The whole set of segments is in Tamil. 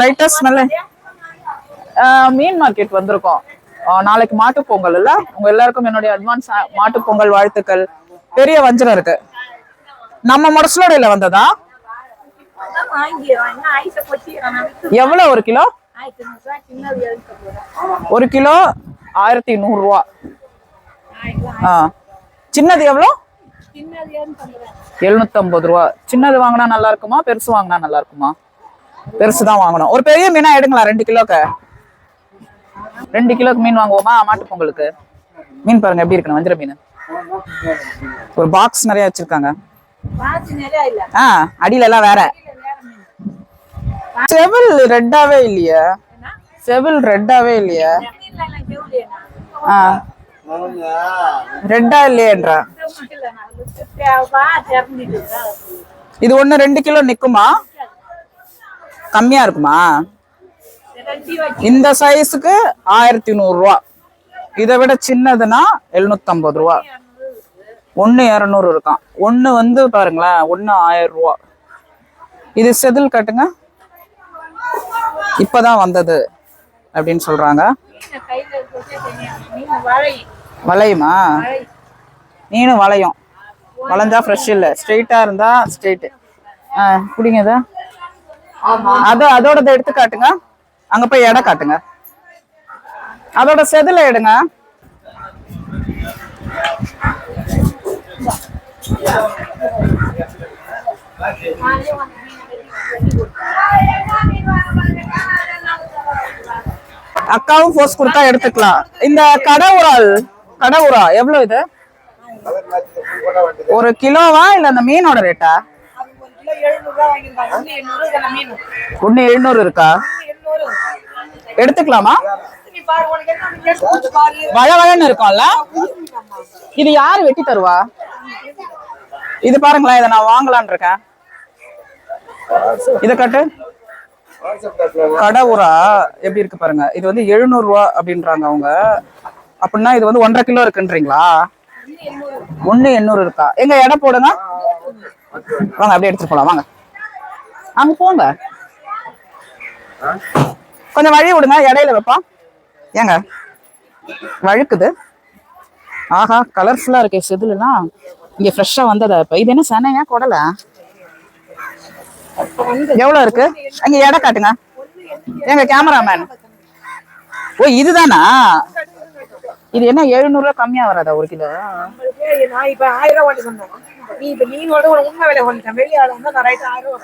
லைட்டா ஸ்மெல் மீன் மார்க்கெட் வந்திருக்கோம். நாளைக்கு மாட்டு பொங்கல் இல்ல? உங்க எல்லாருக்கும் என்னுடைய அட்வான்ஸ் மாட்டு பொங்கல் வாழ்த்துக்கள். பெரிய வஞ்சரம் இருக்கு. நம்ம முடசலோடையில வந்ததா? எவ்வளவு ஒரு கிலோ? ஒரு கிலோ ஆயிரத்தி நூறு ரூபா ஆ. சின்னது எவ்வளோ? பண்ணுறேன் எழுநூத்தம்பது ரூபா. சின்னது வாங்கினா நல்லா இருக்குமா? பெருசு வாங்கினா நல்லா இருக்குமா? பெருசு தான் வாங்கணும். ஒரு பெரிய மீனா எடுங்களா ரெண்டு கிலோக்கு. ரெண்டு கிலோக்கு மீன் வாங்குவோமா? மாட்டு பொங்கலுக்கு. மீன் பாருங்க எப்படி இருக்கு வஞ்சிர மீன். ஒரு பாக்ஸ் நிறைய வச்சிருக்காங்க. ஆ அடியில எல்லாம் வேற. செவில் ரெட்டாவே இல்லையா. செவில் ரெட்டாவே இல்லையா. ஆ. ரெட்டா இல்லையன்றா. இது ஒண்ணு ரெண்டு கிலோ நிக்குமா? கம்மியா இருக்குமா? இந்த சைஸுக்கு ஆயிரத்தி நூறுரூவா இதை விட சின்னதுன்னா எழுநூத்தம்பது ரூபா. ஒன்று இரநூறு இருக்கான். ஒன்று வந்து பாருங்களேன் ஒன்று ஆயிரம் ரூபா. இது செதில் கட்டுங்க. இப்போதான் வந்தது அப்படின்னு சொல்றாங்க. வளையுமா? நீனும் வளையும். வளைஞ்சா ஃப்ரெஷ் இல்லை. ஸ்ட்ரெயிட்டாக இருந்தா ஸ்ட்ரெயிட்டு ஆ குடிங்க அது அதோட எடுத்து காட்டுங்க. அங்க போய் எடை காட்டுங்க. அதோட செதில எடுங்க. அக்காவும் போஸ் கொடுத்தா எடுத்துக்கலாம். இந்த கடை உரால் கடை உரா எவ்வளவு இது? ஒரு கிலோவா இல்ல அந்த மீனோட ரேட்டா ஒண்ணு எழுநூறு இருக்கா? எடுத்துக்கலாமா? நீ பாரு உனக்கு என்ன மீன் எடுத்து கொடுத்து பாரு. வழ வழன்னு இருக்கும்ல இது யார் வெட்டி தருவா? இது பாருங்களேன் இதை நான் வாங்கலாம்னு இருக்கேன். இத கட்டு. கடை உரா எப்படி இருக்கு பாருங்க. இது வந்து எழுநூறு ரூபா அப்படின்றாங்க அவங்க. அப்படின்னா இது வந்து ஒன்றரை கிலோ இருக்குன்றீங்களா? ஒண்ணு எண்ணூறு இருக்கா? எங்க எடை போடுங்க. வாங்க அப்படியே எடுத்துட்டு போலாம் வாங்க. அங்க போங்க. கொஞ்சம் வழி விடுங்க இடையில வைப்பா. ஏங்க வழுக்குது. ஆஹா கலர்ஃபுல்லா இருக்கு செதுலாம் இங்க ஃப்ரெஷ்ஷா வந்ததா இப்ப. இது என்ன சனையா குடல? எவ்வளவு இருக்கு? அங்க எடை காட்டுங்க. எங்க கேமராமேன் ஓ இதுதானா? இது என்ன எழுநூறு ரூபா கம்மியா வராதா ஒரு கிலோ? நீ இப்ப நீனோட ஒரு உண்மை விலை வாங்கிட்டேன் வெளியாள வந்து நான் ரைட் ஆயிரம்.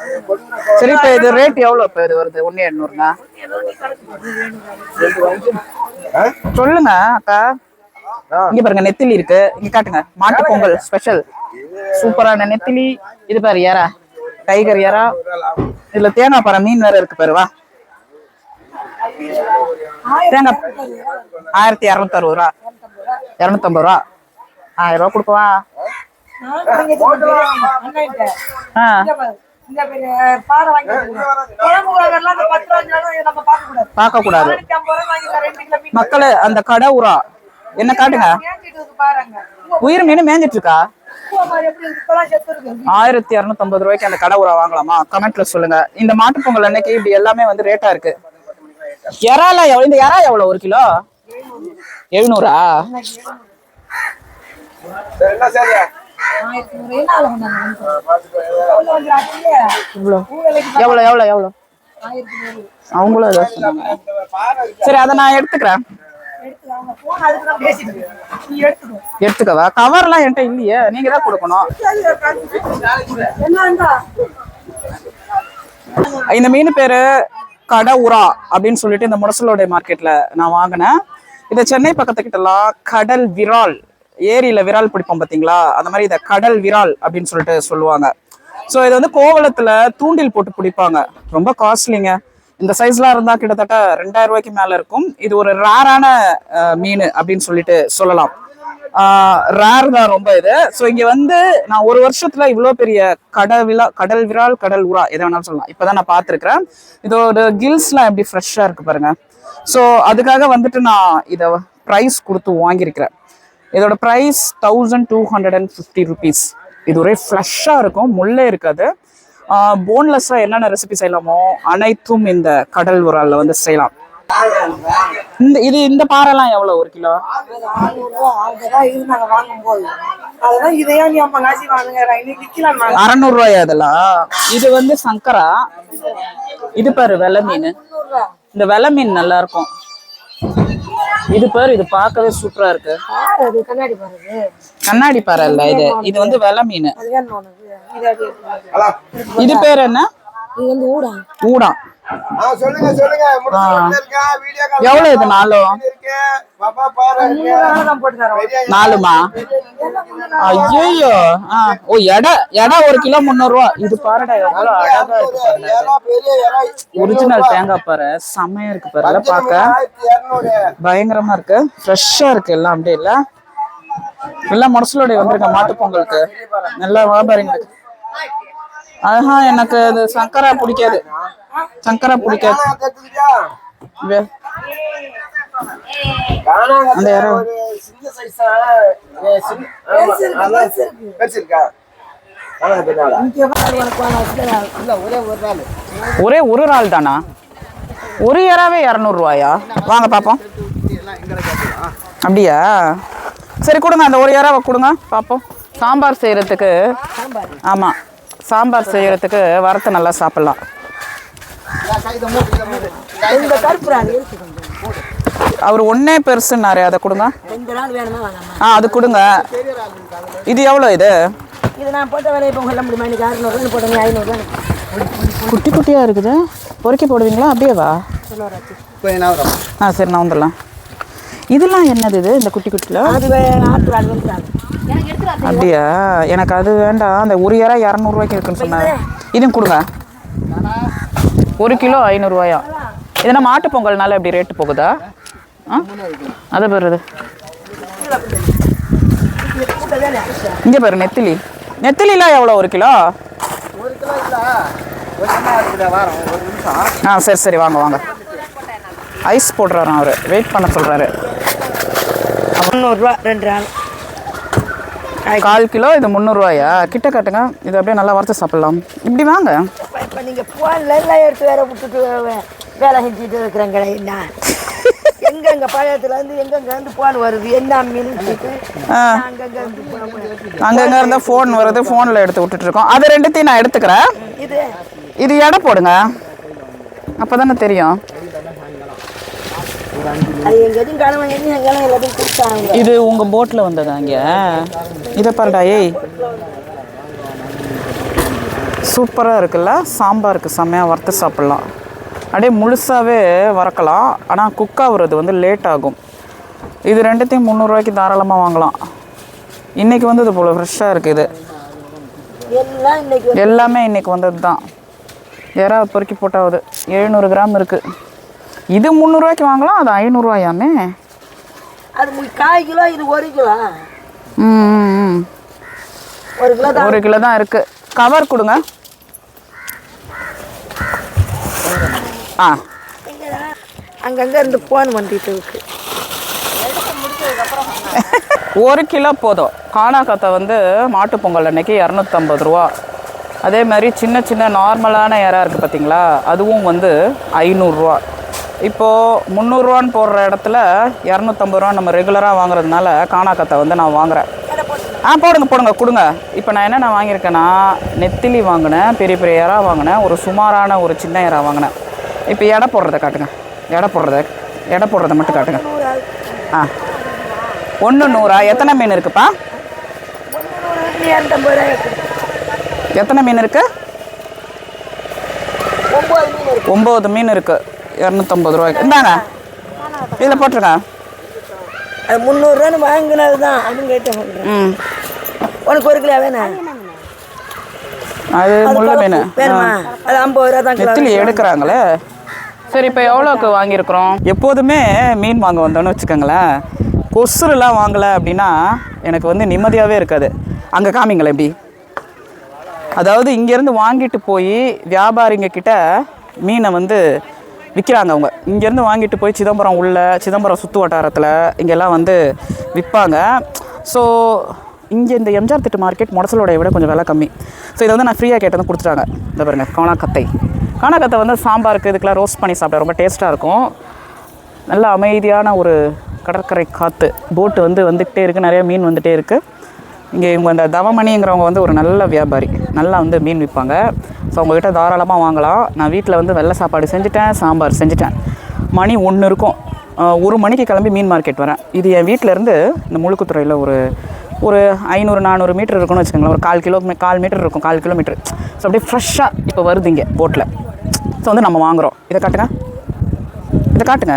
சரி இப்ப இது ரேட் எவ்வளவு இப்ப இது வருது? கணக்கு போடு. சொல்லுங்க அக்கா. இங்க பாருங்க நெத்திலி இருக்கு. இங்க காட்டுங்க. மாட்டு பொங்கல் ஸ்பெஷல் சூப்பரான நெத்திலி. இது பாரு ஏரா டைகர் ஏரா இதுல தேங்காய் பாறை மீன் வேற இருக்கு பாரு வா. தேங்காய் ஆயிரத்தி இரநூத்தி அறுபது ரூபா. இரநூத்தம்பது ரூபா. ஆயிரம் ரூபா கொடுக்கவா பார்க்க கூடாது. மக்களே அந்த கடை உரா. என்ன காட்டுங்க? உயிர் மீன் மேய்ஞ்சிட்டு இருக்கா. ஆயிரத்தி இரநூத்தம்பது ரூபாய்க்கு அந்த கடை உரா வாங்கலாமா? கமெண்ட்ல சொல்லுங்க. இந்த மாட்டு பொங்கல் அன்னைக்கு இப்படி எல்லாமே வந்து ரேட்டா இருக்கு. இறால எவ்வளவு இந்த இறா எவ்வளவு ஒரு கிலோ? எழுநூறா. எவ்வளவு ஆயிரத்தி நூறு. அவங்களும் ஏதோ சரி அதை நான் எடுத்துக்கிறேன். எடுத்துக்கவா? கவர்லாம் என்கிட்ட இல்லையே. நீங்க தான் கொடுக்கணும். இந்த மீன் பேரு கடை உரா அப்படின்னு சொல்லிட்டு இந்த முரசலோடைய மார்க்கெட்ல நான் வாங்கினேன். இதை சென்னை பக்கத்துக்கிட்டலாம் கடல் விரால். ஏரியில் விரால் பிடிப்போம் பார்த்தீங்களா அந்த மாதிரி இதை கடல் விரால் அப்படின்னு சொல்லிட்டு சொல்லுவாங்க. ஸோ இது வந்து கோவலத்தில் தூண்டில் போட்டு பிடிப்பாங்க. ரொம்ப காஸ்ட்லிங்க இந்த சைஸ்லாம் இருந்தால் கிட்டத்தட்ட ரெண்டாயிரம் ரூபாய்க்கு மேலே இருக்கும். இது ஒரு ரேரான மீன் அப்படின்னு சொல்லிட்டு சொல்லலாம். ரேர் தான் ரொம்ப இது. ஸோ இங்கே வந்து நான் ஒரு வருஷத்தில் இவ்வளோ பெரிய கடல் விழா கடல் விரால் கடல் உரா எதை வேணாலும் சொல்லலாம். இப்போ தான் நான் பார்த்துருக்கிறேன். இதோட கில்ஸ்லாம் எப்படி ஃப்ரெஷ்ஷாக இருக்குது பாருங்க. ஸோ அதுக்காக வந்துட்டு நான் இதை ப்ரைஸ் கொடுத்து வாங்கியிருக்கிறேன். இதோட price thousand two hundred and fifty rupees இது ஒரே ஃப்ளஷ்ஷாக இருக்கும் முள்ளே இருக்காது. போன்லெஸ்ஸாக என்னென்ன ரெசிபி செய்யலாமோ அனைத்தும் இந்த கடல் உராலில் வந்து செய்யலாம். இந்த இது இந்த பாறைலாம் எவ்வளோ ஒரு கிலோ? அறநூறுவாயா அதெல்லாம் இது வந்து சங்கரா. இது பாரு வெள்ளை மீன். இந்த வெள்ளை மீன் நல்லா இருக்கும். இது பாரு இது பார்க்கவே சூப்பரா இருக்கு. கண்ணாடி பாருது கண்ணாடி பாறை இல்ல இது. இது வந்து வெள்ளை மீன். இது பேர் என்ன? இது வந்து ஊடா. ஊடா. சொல்லுங்க எவ்வளவு இது நாலும் நாலுமா? ஐயோ ஓ எடை எடை ஒரு கிலோ முந்நூறுவா. இது பாருடா எவ்வளவு அழகா இருக்கு ஒரிஜினல் தேங்காய் பாரு செம்மையா இருக்கு பாரு. எல்லாம் பார்க்க ஆயிரத்தி இருநூறு. பயங்கரமா இருக்கு. ஃப்ரெஷ்ஷா இருக்கு எல்லாம் அப்படியே இல்ல? எல்லாம் முடசலோடைய வந்திருக்க மாட்டு பொங்கலுக்கு. நல்லா வியாபாரிங்களுக்கு. ஆஹா எனக்கு அது சங்கரா பிடிக்காது. சங்கரா பிடிக்காது. காணாங்க இறை. ஒரு ஒரே ஒரு நாள். ஒரே ஒரு இறால் தானா? ஒரு இறாவே இரநூறுவாயா வாங்க பார்ப்போம் அப்படியா? சரி கொடுங்க அந்த ஒரு இறாவை கொடுங்க பார்ப்போம் சாம்பார் செய்யறதுக்கு ஆமாம் சாம்பார் செய்யறதுக்கு வறுத்து நல்லா சாப்பிடலாம். இந்த கருப்பு நாள் இருக்கு கொஞ்சம். அவர் ஒன்னே பெருசுன்னாரு அதை கொடுங்க. ஆ அது கொடுங்க. இது எவ்வளோ இது? இது நான் போட்ட வேலையை இப்போ சொல்ல முடியுமா? இன்னைக்கு அறுநூறுவா போட்டேன். நீ ஐநூறுவா குட்டி குட்டியாக இருக்குது. பொறுக்கி போடுவீங்களா? அப்படியேவா கொஞ்ச நேரம் ஆ சரி நான் வந்துடலாம். இதெல்லாம் என்னது இது இந்த குட்டி குட்டியில்? வே- அப்படியா? எனக்கு அது வேண்டாம். அந்த ஒரு இறா இரநூறுவாய்க்கு இருக்குன்னு சொன்னாங்க இதுவும் கொடுங்க. ஒரு கிலோ ஐநூறுரூவாயா இதுனா மாட்டு பொங்கல்னால எப்படி ரேட்டு போகுதா? ஆ? அதை பெறுது இங்கே பாரு நெத்திலி. நெத்திலிலாம் எவ்வளோ ஒரு கிலோ? ஆ சரி சரி வாங்க வாங்க. ஐஸ் போடுறாரு அவர். வெயிட் பண்ண சொல்கிறாரு முந்நூறுரூவா ரெண்டு நாள் கால் கிலோ இது முந்நூறுரூவாயா கிட்ட காட்டுங்க. இது அப்படியே நல்லா வறுத்து சாப்பிட்லாம். இப்படி வாங்க. இப்போ நீங்கள் ஃபோனில் எல்லாம் எடுத்து வேற விட்டுட்டு வேலை செஞ்சுட்டு இருக்கிறேங்க நான் எங்கெங்க பழையத்துல இருந்து எங்கெங்க இருந்து ஃபோன் வருது? என்ன மீன் அங்கங்க இருந்து ஃபோன் வருது. ஃபோனில் எடுத்து விட்டுட்டு இருக்கோம். அது ரெண்டுத்தையும் நான் எடுத்துக்கிறேன். இது இது எடை போடுங்க. அப்பதானே தெரியும். இது உங்க போட்ல வந்ததா இங்க? இதை பாருடா ஏய். சூப்பரா இருக்குல்ல? சாம்பாருக்கு செம்மையா வறுத்து சாப்பிடலாம். அப்படியே முழுசாவே வறக்கலாம். ஆனா குக் ஆகுறது வந்து லேட் ஆகும். இது ரெண்டுத்தையும் முந்நூறுரூவாய்க்கு தாராளமாக வாங்கலாம். இன்னைக்கு வந்தது போல ஃப்ரெஷ்ஷாக இருக்குது எல்லாம் இன்னைக்கு எல்லாமே இன்னைக்கு வந்தது தான் யாரா பொறுக்கி போட்டாவது. எழுநூறு கிராம் இருக்கு. இது முந்நூறுரூவாய்க்கு வாங்கலாம் அது ஐநூறுரூவாயாமே அது மு- கால் இது ஒரு கிலோ. ம். ஒரு கிலோ தான் ஒரு கிலோ தான் இருக்கு. கவர் கொடுங்க. ஆ. அங்கங்க இருந்து ஃபோன் வந்துட்டு இருக்கு. ஒரு கிலோ போதும். காணாக்கத்தை வந்து மாட்டுப் பொங்கல் அன்னைக்கு இரநூத்தம்பது ரூபா. அதே மாதிரி சின்ன சின்ன நார்மலான இறா இருக்குது பார்த்தீங்களா அதுவும் வந்து ஐநூறுரூவா இப்போது முந்நூறுரூவான்னு போடுற இடத்துல இரநூத்தம்பது ரூபா நம்ம ரெகுலராக வாங்குறதுனால காணாக்கத்தை வந்து நான் வாங்குறேன். ஆ போடுங்க போடுங்க கொடுங்க. இப்போ நான் என்னென்ன வாங்கியிருக்கேன்னா நெத்திலி வாங்கினேன் பெரிய பெரிய இறா வாங்கினேன் ஒரு சுமாரான ஒரு சின்ன இறா வாங்கினேன். இப்போ எடை போடுறத காட்டுங்க. எடை போடுறத எடை போடுறத மட்டும் காட்டுங்க. ஆ. ஒன்று நூறா. எத்தனை மீன் இருக்குப்பா? இருக்குது. எத்தனை மீன் இருக்கு? ஒம்பது மீன் இருக்கு. ஒம்பது மீன் இருக்கு. இரநூத்தம்பது ரூபாய்க்கு. இந்தாங்க. இதில் போட்டுருங்க. அது முந்நூறுரூவான்னு வாங்கினது தான். அதுவும் கேட்டு சொல்கிறேன் ம். உனக்கு ஒரு கிலோ வேணும் அது முள்ளு மீன். வேணுமா? அது ஐம்பது ரூபா தான் கிலோ நெத்திலி எடுக்கிறாங்களே. சரி இப்போ எவ்வளோக்கு வாங்கியிருக்கிறோம்? எப்போதுமே மீன் வாங்க வந்தோன்னு வச்சுக்கோங்களேன். கொசுரெலாம் வாங்கலை அப்படின்னா எனக்கு வந்து நிம்மதியாகவே இருக்காது. அங்கே காமிங்களேன் எப்படி அதாவது இங்கேருந்து வாங்கிட்டு போய் வியாபாரிங்க கிட்ட மீனை வந்து விற்கிறாங்க அவங்க. இங்கேருந்து வாங்கிட்டு போய் சிதம்பரம் உள்ள சிதம்பரம் சுற்று வட்டாரத்தில் இங்கெல்லாம் வந்து விற்பாங்க ஸோ இங்கே இந்த எம்ஜிஆர் திட்டு மார்க்கெட் முடசலோடைய விட கொஞ்சம் விலை கம்மி. ஸோ இதை வந்து நான் ஃப்ரீயாக கேட்டது கொடுத்துட்டாங்க. இந்த பாருங்கள் காணாக்கத்தை காணாக்கத்தை வந்து சாம்பாருக்கு இதுக்கெலாம் ரோஸ்ட் பண்ணி சாப்பிட ரொம்ப டேஸ்ட்டாக இருக்கும். நல்ல அமைதியான ஒரு கடற்கரை காற்று போட்டு வந்து வந்துக்கிட்டே இருக்குது நிறைய மீன் வந்துகிட்டே இருக்குது இங்கே இவங்க இந்த தவமணிங்கிறவங்க வந்து ஒரு நல்ல வியாபாரி. நல்லா வந்து மீன் விற்பாங்க. ஸோ அவங்கக்கிட்ட தாராளமாக வாங்கலாம். நான் வீட்டில் வந்து வெள்ளை சாப்பாடு செஞ்சுட்டேன் சாம்பார் செஞ்சுட்டேன். மணி ஒன்று இருக்கும். ஒரு மணிக்கு கிளம்பி மீன் மார்க்கெட் வரேன். இது என் வீட்டில் இருந்து இந்த முழுக்குத்துறையில் ஒரு ஒரு ஐநூறு நானூறு மீட்டர் இருக்குன்னு வச்சுக்கோங்களேன். ஒரு கால் கிலோ கால் மீட்டர் இருக்கும் கால் கிலோமீட்டர். ஸோ அப்படியே ஃப்ரெஷ்ஷாக இப்போ வருது இங்கே போட்டில் ஸோ வந்து நம்ம வாங்குகிறோம் இதை காட்டுங்க. இதை காட்டுங்க.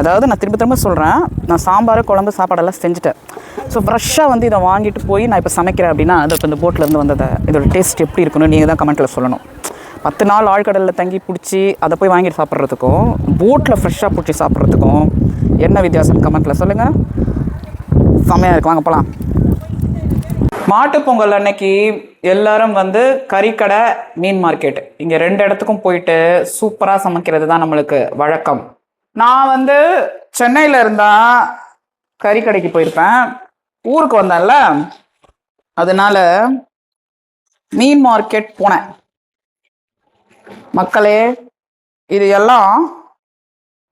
அதாவது நான் திரும்ப திரும்ப சொல்கிறேன் நான் சாம்பார் குழம்பு சாப்பாடெல்லாம் செஞ்சுட்டேன். ஸோ ஃப்ரெஷ்ஷாக வந்து இதை வாங்கிட்டு போய் நான் இப்போ சமைக்கிறேன் அப்படின்னா அது இப்போ இந்த போட்லேருந்து வந்ததை இதோட டேஸ்ட் எப்படி இருக்குன்னு நீங்கள் தான் கமெண்ட்டில் சொல்லணும். பத்து நாள் ஆழ்கடலில் தங்கி பிடிச்சி அதை போய் வாங்கிட்டு சாப்பிட்றதுக்கும் போட்டில் ஃப்ரெஷ்ஷாக பிடிச்சி சாப்பிட்றதுக்கும் என்ன வித்தியாசம் கமெண்ட்டில் சொல்லுங்கள் செம்மையாக இருக்கு. வாங்க போகலாம் மாட்டுப்பொங்கல் அன்னைக்கு எல்லாரும் வந்து கறிக்கடை மீன் மார்க்கெட் இங்கே ரெண்டு இடத்துக்கும் போயிட்டு சூப்பராக சமைக்கிறது தான் நம்மளுக்கு வழக்கம். நான் வந்து சென்னையில் இருந்தால் கறிக்கடைக்கு போயிருப்பேன். ஊருக்கு வந்தேன்ல அதனால மீன் மார்க்கெட் போனேன். மக்களே இது எல்லாம்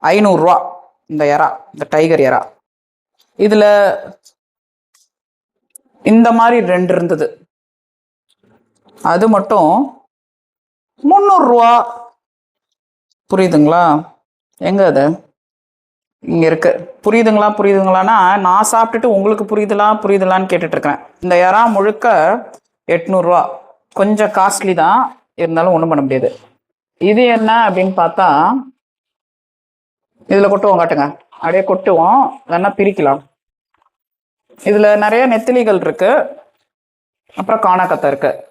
ஐநூறுரூவா இந்த எறா இந்த டைகர் எறா. இதில் இந்த மாதிரி ரெண்டு இருந்தது. அது மட்டும் முந்நூறுரூவா புரியுதுங்களா? எங்க அது? இங்க இருக்கு. புரியுதுங்களா? புரியுதுங்களான்னா நான் சாப்பிட்டுட்டு உங்களுக்கு புரியுதுலாம் புரியுதுலான்னு கேட்டுட்டு இந்த இறா முழுக்க எட்நூறுரூவா கொஞ்சம் காஸ்ட்லி தான். இருந்தாலும் ஒன்றும் பண்ண முடியாது. இது என்ன அப்படின்னு பார்த்தா இதில் கொட்டுவோம் காட்டுங்க. அப்படியே கொட்டுவோம். வேணால் பிரிக்கலாம். இதில் நிறைய நெத்திலிகள் இருக்குது அப்புறம் காணாக்கத்தை இருக்குது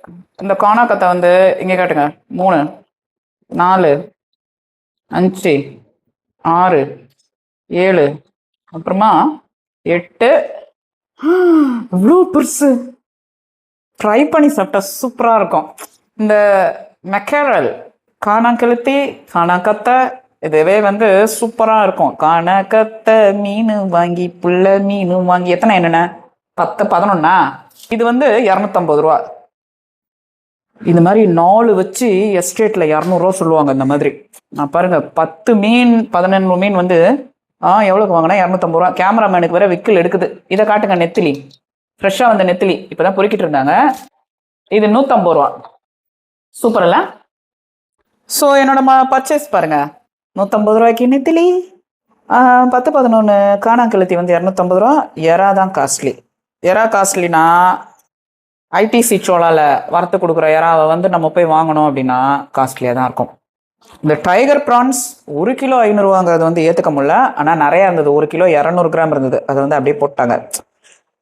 இந்த காணாக்கத்தை வந்து இங்கே காட்டுங்க. மூணு நாலு அஞ்சு ஆறு ஏழு. அப்புறமா எட்டு. இவ்வளோ பெருசு. ட்ரை பண்ணி சாப்பிட்டா சூப்பராக இருக்கும். இந்த மெக்கரல் காணாங்கெழுத்தி காணாக்கத்தை இதுவே வந்து சூப்பராக இருக்கும். காணாக்கத்தை மீன் வாங்கி புள்ள மீன் வாங்கி எத்தனை என்னென்ன? பத்து பதினொன்னா? இது வந்து இரநூத்தம்பது ரூபா. இந்த மாதிரி நாலு வச்சு எஸ்டேட்டில் இரநூறுவா சொல்லுவாங்க இந்த மாதிரி. நான் பாருங்கள் பத்து மீன் பதினொன்று மீன் வந்து ஆ எவ்வளோக்கு வாங்கினா? இரநூத்தம்பது ரூபா. கேமராமேனுக்கு வேற விக்கில் எடுக்குது. இதை காட்டுங்க நெத்திலி. ஃப்ரெஷ்ஷாக வந்த நெத்திலி. இப்போ தான் பொறுக்கிட்டு இருந்தாங்க. இது நூற்றம்பது ரூபா. சூப்பர் இல்ல? ஸோ என்னோட ம பர்ச்சேஸ் பாருங்க. நூற்றம்பது ரூபாய்க்கு நெத்திலி. பத்து பதினொன்று காணாங்கெழுத்தி வந்து இரநூத்தம்பது ரூபா. எறா தான் காஸ்ட்லி எறா காஸ்ட்லினா ஐடிசி சோளால வறுத்து கொடுக்குற எறாவை வந்து நம்ம போய் வாங்கணும் அப்படின்னா காஸ்ட்லியாக தான் இருக்கும். இந்த டைகர் ப்ரான்ஸ் ஒரு கிலோ ஐநூறுவாங்கிறது வந்து ஏற்றுக்க முடியல. ஆனால் நிறையா இருந்தது. ஒரு கிலோ இரநூறு கிராம் இருந்தது. அதை வந்து அப்படியே போட்டாங்க.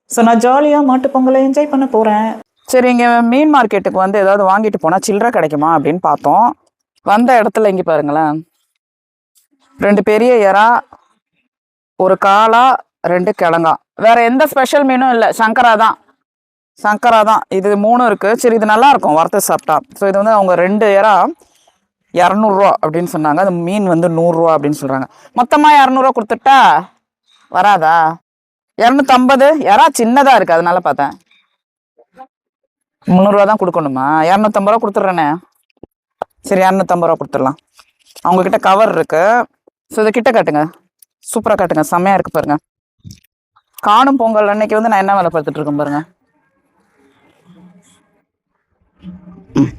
ஸோ நான் ஜாலியாக மாட்டுப்பொங்கலை என்ஜாய் பண்ண போகிறேன் சரி இங்கே மீன் மார்க்கெட்டுக்கு வந்து ஏதாவது வாங்கிட்டு போனால் சில்லறை கிடைக்குமா அப்படின்னு பார்த்தோம். வந்த இடத்துல இங்கே பாருங்களேன். ரெண்டு பெரிய இறா ஒரு காளா ரெண்டு கிழங்கா. வேற எந்த ஸ்பெஷல் மீனும் இல்லை. சங்கரா தான். சங்கரா தான். இது மூணும் இருக்குது சரி இது நல்லா இருக்கும். வறுத்து சாப்பிட்டா. ஸோ இது வந்து அவங்க ரெண்டு இறா. இரநூறுவா அப்படின்னு சொன்னாங்க. அந்த மீன் வந்து நூறுரூவா அப்படின்னு சொல்கிறாங்க மொத்தமாக இரநூறுவா கொடுத்துட்டா வராதா? இரநூத்தம்பது? யாரா சின்னதாக இருக்குது அதனால பார்த்தேன். முந்நூறுரூவா தான் கொடுக்கணுமா? இரநூத்தம்பது ரூபா கொடுத்துட்றேனே. சரி இரநூத்தம்பது ரூபா கொடுத்துடலாம். அவங்கக்கிட்ட கவர் இருக்குது ஸோ இதை கிட்ட காட்டுங்க. சூப்பராக காட்டுங்க. செம்மையாக இருக்குது பாருங்கள் காணும் பொங்கல் அன்னைக்கு வந்து நான் என்ன வேலை பார்த்துட்டு இருக்கேன் ம்.